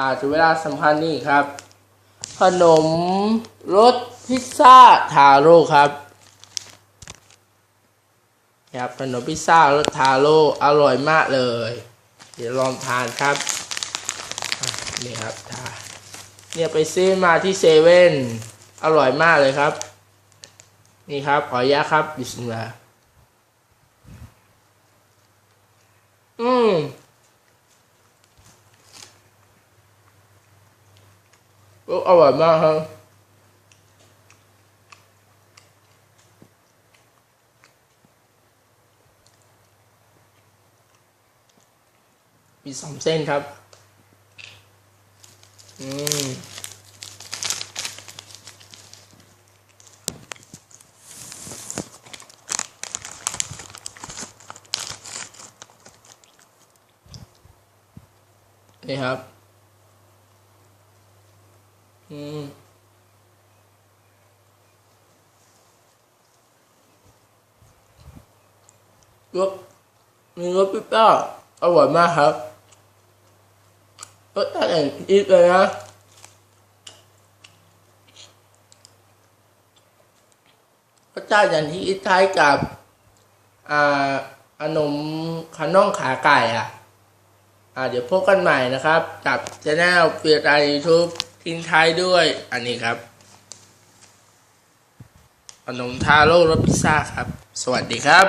อ่าถึงเวลาสำคัญนี่ครับ ขนมรสพิซซ่าทาโร่ครับครับขนมพิซซ่ารสทาโร่อร่อยมากเลย เดี๋ยวลองทานครับนี่ครับทาเนี่ยไปซื้อมาที่เซเว่นอร่อยมากเลยครับ นี่ครับขออนุญาตครับบิสมิลลาห์อืม โอ้อร่อยมากครับมีสองเส้นครับ อืมนี่ครับ อืมรสมีรสพิซซ่าอร่อยมากครับรสชาติอย่างอีกเลยนะรสชาติอย่างที่อีทคล้ายกับอ่าขนมขนมขาไก่อะ อ่า เดี๋ยวพบกันใหม่นะครับ กับช anel เฟียร์ไอยูทูบ ทิ้งท้ายด้วย อันนี้ครับขนมทาโร่รสพิซซ่าครับ สวัสดีครับ